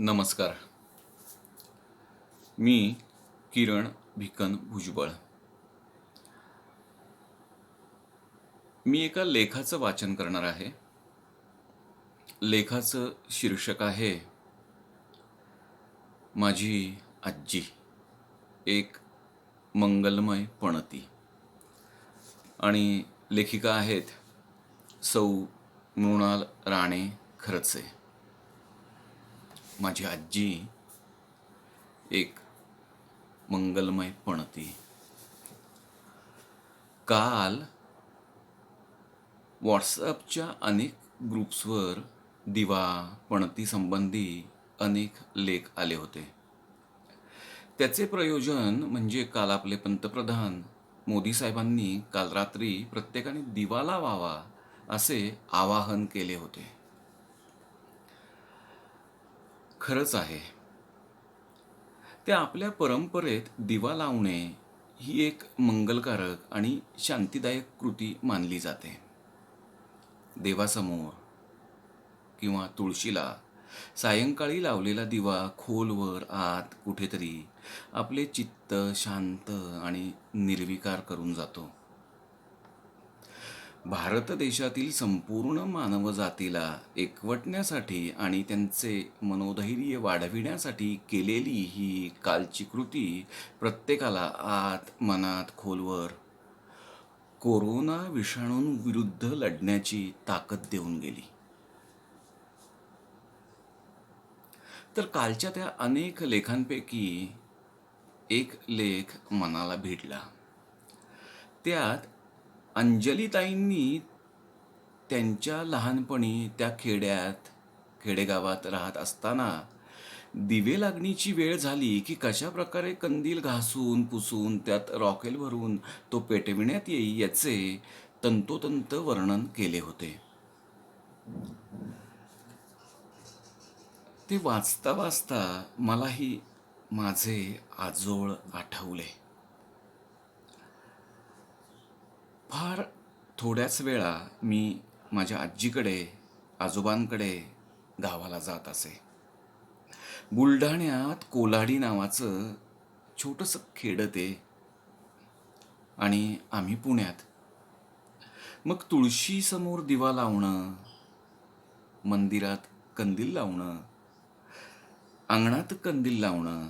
नमस्कार. मी किरण भिकन भुजबळ. मी एका लेखाचं वाचन करणार आहे. लेखाचं शीर्षक आहे माझी आजी एक मंगलमय पणती. आणि लेखिका आहेत सौ मृणाल राणे खरचे माझी आजी एक मंगलमय पणती. काल व्हॉट्सअपच्या अनेक ग्रुप्सवर दिवा पणती संबंधी अनेक लेख आले होते. त्याचे प्रयोजन म्हणजे काल आपले पंतप्रधान मोदी साहेबांनी काल रात्री प्रत्येकाने दिवा लावावा असे आवाहन केले होते. खरंच आहे. ते आपल्या परंपरेत दिवा लावणे ही एक मंगलकारक आणि शांतीदायक कृती मानली जाते. देवासमोर किंवा तुळशीला सायंकाळी लावलेला दिवा खोलवर आत कुठेतरी आपले चित्त शांत आणि निर्विकार करून जातो. भारत देशातील संपूर्ण मानवजातीला एकवटण्यासाठी आणि त्यांचे मनोधैर्य वाढविण्यासाठी केलेली ही कालची कृती प्रत्येकाला आत मनात खोलवर कोरोना विषाणूंविरुद्ध लढण्याची ताकद देऊन गेली. तर कालच्या त्या अनेक लेखांपैकी एक लेख मनाला भिडला. त्यात अंजलीताईंनी त्यांच्या लहानपणी त्या खेड्यात खेडेगावात राहत असताना दिवे लागणीची वेळ झाली की कशा प्रकारे कंदील घासून पुसून त्यात रॉकेल भरून तो पेटविण्यात येई याचे तंतोतंत वर्णन केले होते. ते वाचता वाचता मलाही माझे आजोळ आठवले. फार थोड्याच वेळा मी माझ्या आजीकडे आजोबांकडे गावाला जात असे. बुलढाण्यात कोलाडी नावाचं छोटंसं खेड ते आणि आम्ही पुण्यात. मग तुळशीसमोर दिवा लावणं मंदिरात कंदील लावणं अंगणात कंदील लावणं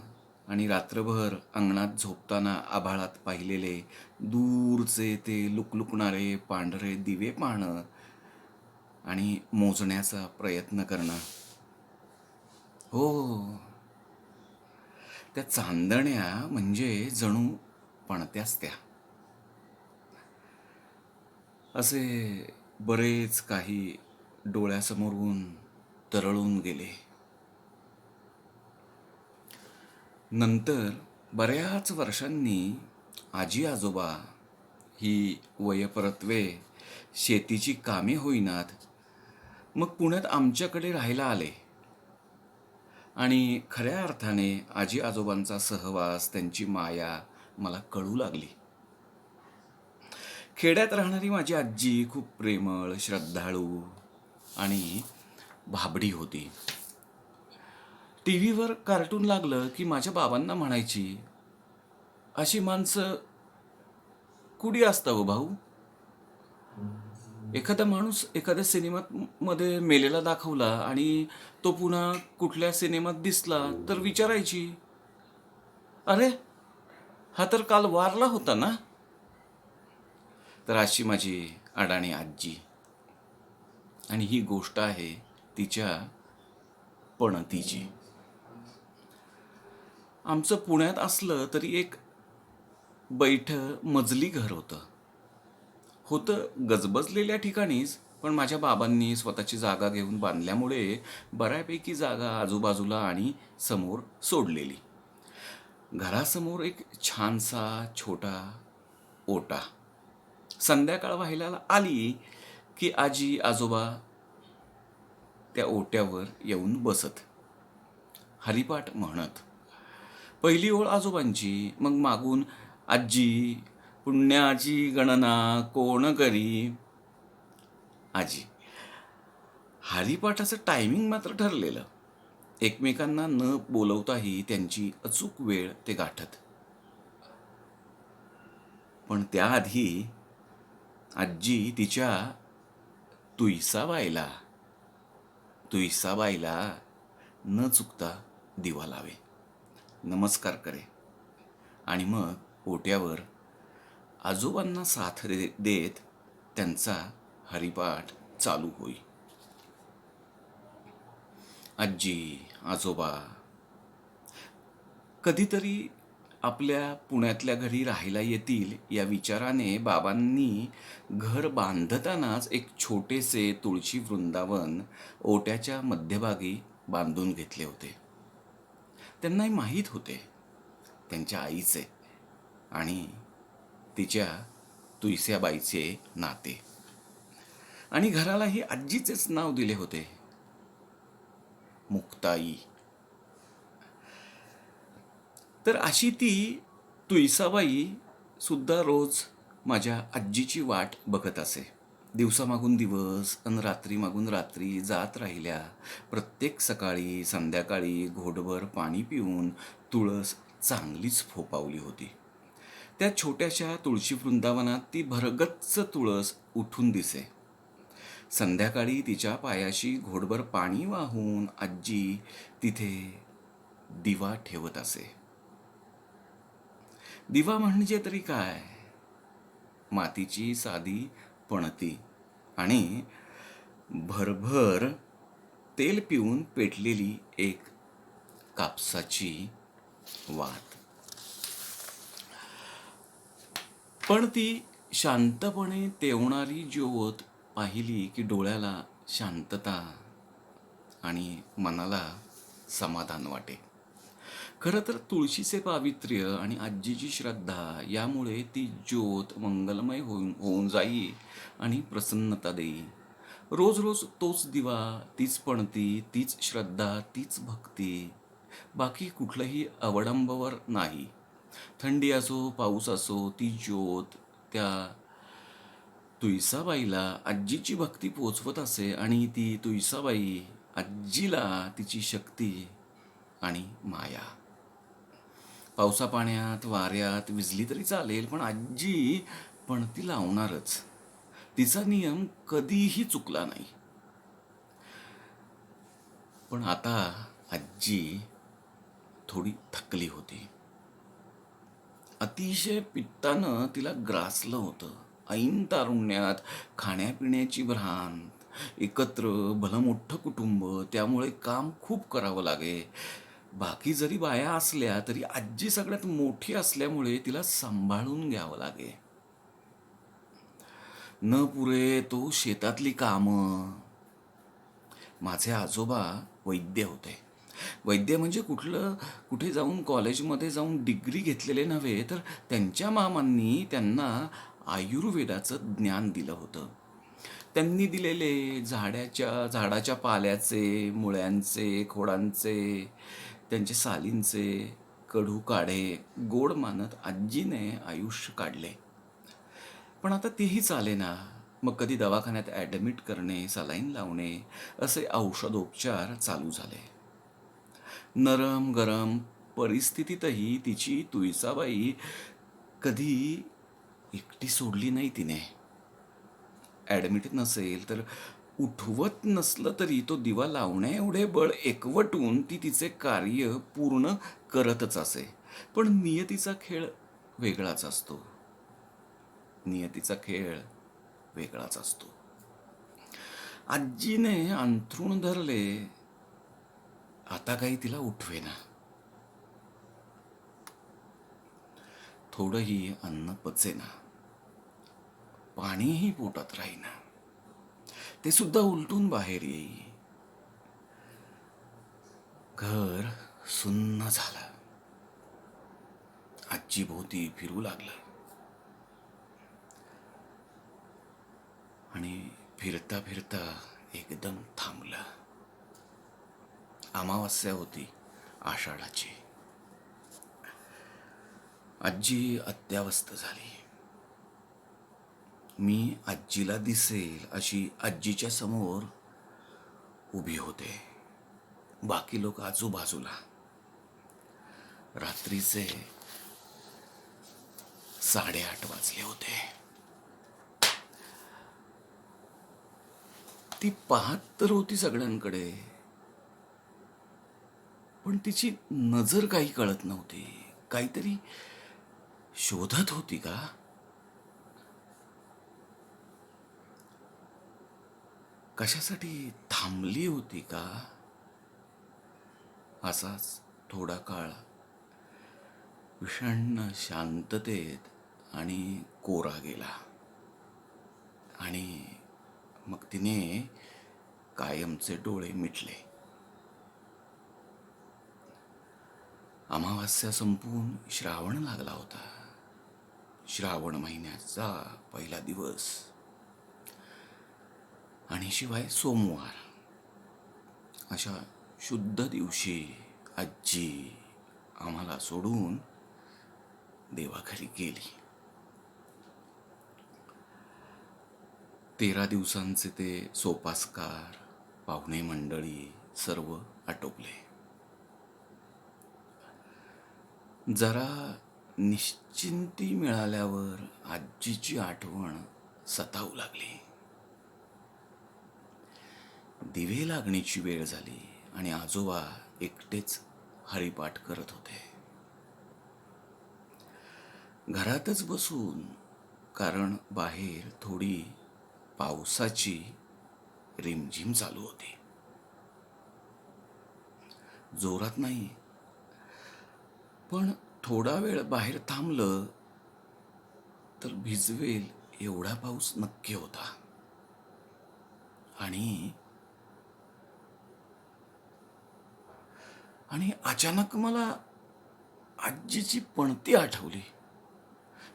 आणि रात्रभर अंगणात झोपताना आभाळात पाहिलेले दूरचे ते लुकलुकणारे पांढरे दिवे पाहणं आणि मोजण्याचा प्रयत्न करणं. हो, हो, हो. त्या चांदण्या म्हणजे जणू पणत्याच त्या. असे बरेच काही डोळ्यासमोरून तरळून गेले. नंतर बऱ्याच वर्षांनी आजी आजोबा ही वयपरत्वे शेतीची कामे होईनात मग पुण्यात आमच्याकडे राहायला आले. आणि खऱ्या अर्थाने आजी आजोबांचा सहवास त्यांची माया मला कळू लागली. खेड्यात राहणारी माझी आजी खूप प्रेमळ श्रद्धाळू आणि भाबडी होती. टी व्हीवर कार्टून लागलं की माझ्या बाबांना म्हणायची अशी माणसं कुडी असता हो भाऊ? एखादा माणूस एखाद्या सिनेमात मध्ये मेलेला दाखवला आणि तो पुन्हा कुठल्या सिनेमात दिसला तर विचारायची अरे हा तर काल वारला होता ना? तर अशी माझी अडाणी आजी. आणि ही गोष्ट आहे तिच्या पणतीची. आमचं पुण्यात असलं तरी एक बैठ मजली घर होतं. होतं गजबजलेल्या ठिकाणीच पण माझ्या बाबांनी स्वतःची जागा घेऊन बांधल्यामुळे बऱ्यापैकी जागा आजूबाजूला आणि समोर सोडलेली. घरासमोर एक छानसा छोटा ओटा. संध्याकाळ व्हायला आली की आजी आजोबा त्या ओट्यावर येऊन बसत. हरिपाठ म्हणत पहिली ओळ आजोबांची मग मागून आजी पुण्याची गणना कोण करी? आजी. हरिपाठाचं टायमिंग मात्र ठरलेलं. एकमेकांना न बोलवताही त्यांची अचूक वेळ ते गाठत. पण त्याआधी आजी तिच्या तुईसाबाईला तुईसाबाईला न चुकता दिवा लावे. नमस्कार करे. आणि मग ओट्यावर आजोबांना साथ दे देत त्यांचा हरिपाठ चालू होई. आजी आजोबा कधीतरी आपल्या पुण्यातल्या घरी राहायला येतील या विचाराने बाबांनी घर बांधतानाच एक छोटेसे तुळशी वृंदावन ओट्याच्या मध्यभागी बांधून घेतले होते. त्यांनाही माहीत होते. त्यांच्या आईचे आणि तिच्या तुळस्याबाईचे नाते. आणि घरालाही आजीचेच नाव दिले होते. मुक्ताई. तर अशी ती तुळसाबाई सुद्धा रोज माझ्या आजीची वाट बघत असे. दिवसामागून दिवस अन रात्री मागून रात्री जात राहिल्या. प्रत्येक सकाळी संध्याकाळी घोटभर पाणी पिऊन तुळस चांगलीच फोपावली होती. त्या छोट्याशा तुळशी वृंदावनात ती भरगच्च तुळस उठून दिसे. संध्याकाळी तिच्या पायाशी घोडभर पाणी वाहून आजी तिथे दिवा ठेवत असे. दिवा म्हणजे तरी काय? मातीची साधी पणती. आणि भरभर तेल पिऊन पेटलेली एक कापसाची वात. पण ती शांतपणे तेवणारी ज्योत पाहिली की डोळ्याला शांतता आणि मनाला समाधान वाटे. खरं तर तुळशीचे पावित्र्य आणि आजीची श्रद्धा यामुळे ती ज्योत मंगलमय होऊन होऊन जाई आणि प्रसन्नता देई. रोज रोज तोच दिवा तीच पणती तीच श्रद्धा तीच भक्ती. बाकी कुठलंही अवडंबवर नाही. थंडी असो पाऊस असो ती ज्योत त्या तुळसाबाईला आजीची भक्ती पोचवत असे आणि ती तुळसाबाई आजीला तिची शक्ती आणि माया. पावसा पाण्यात वाऱ्यात विजली तरी चालेल पण आजी पण ती लावणारच. तिचा नियम कधीही चुकला नाही. पण आता आजी थोडी थकली होती. अतिशय पित्तानं तिला ग्रासलं होतं. ऐन तारुण्यात खाण्यापिण्याची भ्रांत एकत्र भलं कुटुंब त्यामुळे काम खूप करावं लागे. बाकी जरी बाया असल्या तरी आजी सगळ्यात मोठी असल्यामुळे तिला सांभाळून घ्यावं लागे. न पुरे तो शेतातली कामं. माझे आजोबा वैद्य होते. वैद्य म्हणजे कुठलं कुठे जाऊन कॉलेजमध्ये जाऊन डिग्री घेतलेले नव्हे तर त्यांच्या मामांनी त्यांना आयुर्वेदाचं ज्ञान दिलं होतं. त्यांनी दिलेले झाडाच्या झाडाच्या पाल्याचे मुळ्यांचे खोडांचे त्यांचे सालींचे कडू काढे गोड मानत आजीने आयुष्य काढले. पण आता तेही चाले ना. मग कधी दवाखान्यात ॲडमिट करणे सलाईन लावणे असे औषधोपचार चालू झाले. नरम गरम परिस्थितीतही तिची तुळसाबाई कधी एकटी सोडली नाही तिने. ॲडमिट नसेल तर उठवत नसलं तरी तो दिवा लावण्या एवढे बळ एकवटून ती तिचे कार्य पूर्ण करतच असे. पण नियतीचा खेळ वेगळाच असतो. नियतीचा खेळ वेगळाच असतो. आजीने अंथरूण धरले. आता काही तिला उठवेना. थोडंही अन्न पचेना. पाणीही पोटात राहीना. ते सुद्धा उलटून बाहेर येई घर सुन्न झालं. आजची भोवती फिरू लागलं. आणि फिरता फिरता एकदम थांबलं. अमावस्या होती आषाढाची. आजी अत्यावस्थ झाली. मी आजीला दिसेल अशी आजीच्या समोर उभी होते. बाकी लोक आजूबाजूला. रात्रीचे साडेआठ वाजले होते. ती पाहत तर होती सगळ्यांकडे. पण तिची नजर काही कळत नव्हती. काहीतरी शोधत होती का? कशासाठी थांबली होती का? असाच थोडा काळ विषण्ण शांततेत आणि कोरा गेला. आणि मग तिने कायमचे डोळे मिटले. अमावास्या संपून श्रावण लागला होता. श्रावण महिन्याचा पहिला दिवस. आणि शिवाय सोमवार. अशा शुद्ध दिवशी आजी आम्हाला सोडून देवाघरी गेली. तेरा दिवसांचे ते सोपास्कार पाहुणे मंडळी सर्व आटोपले. जरा निश्चिंती मिळाल्यावर आजीची आठवण सतावू लागली. दिवे लागण्याची वेळ झाली आणि आजोबा एकटेच हरिपाठ करत होते. घरातच बसून कारण बाहेर थोडी पावसाची रिमझिम चालू होती. जोरात नाही पण थोडा वेळ बाहेर थांबलं तर भिजवेल एवढा पाऊस नक्की होता. आणि आणि अचानक मला आजीची पणती आठवली.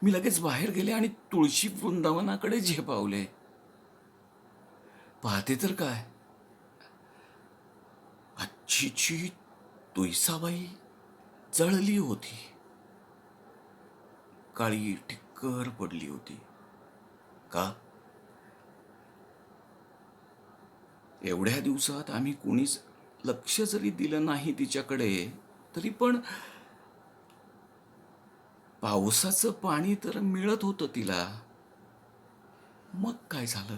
मी लगेच बाहेर गेले आणि तुळशी वृंदावनाकडे झेपावले. पाहते तर काय? आजीची तुळसाबाई जळली होती. काळी टिक्कर पडली होती. का? एवढ्या दिवसात आम्ही कोणीच लक्ष जरी दिलं नाही तिच्याकडे तरी पण पावसाचं पाणी तर मिळत होतं तिला. मग काय झालं?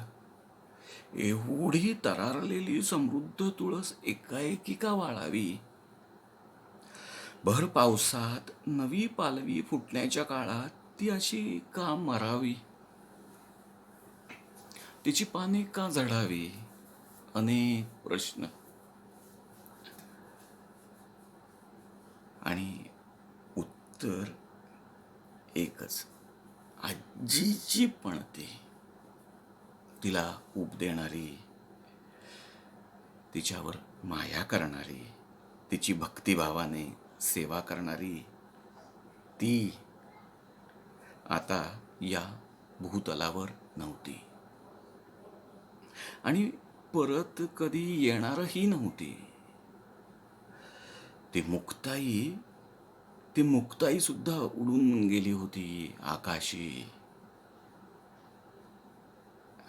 एवढी तरारलेली समृद्ध तुळस एकाएकी का वाळावी. भर पावसात नवी पालवी फुटण्याच्या काळात ती अशी का मरावी? तिची पाने का झडावी अनेक प्रश्न. आणि उत्तर एकच. आजीची पणती तिला ऊब देणारी तिच्यावर माया करणारी तिची भक्तिभावाने सेवा करणारी ती आता या भूतलावर नव्हती. आणि परत कधी येणारही नव्हती. ती मुक्ताई ती मुक्ताई सुद्धा उडून गेली होती आकाशी.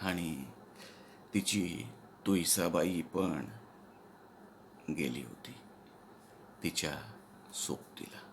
आणि तिची तुईसाबाई पण गेली होती तिच्या सोबतीला.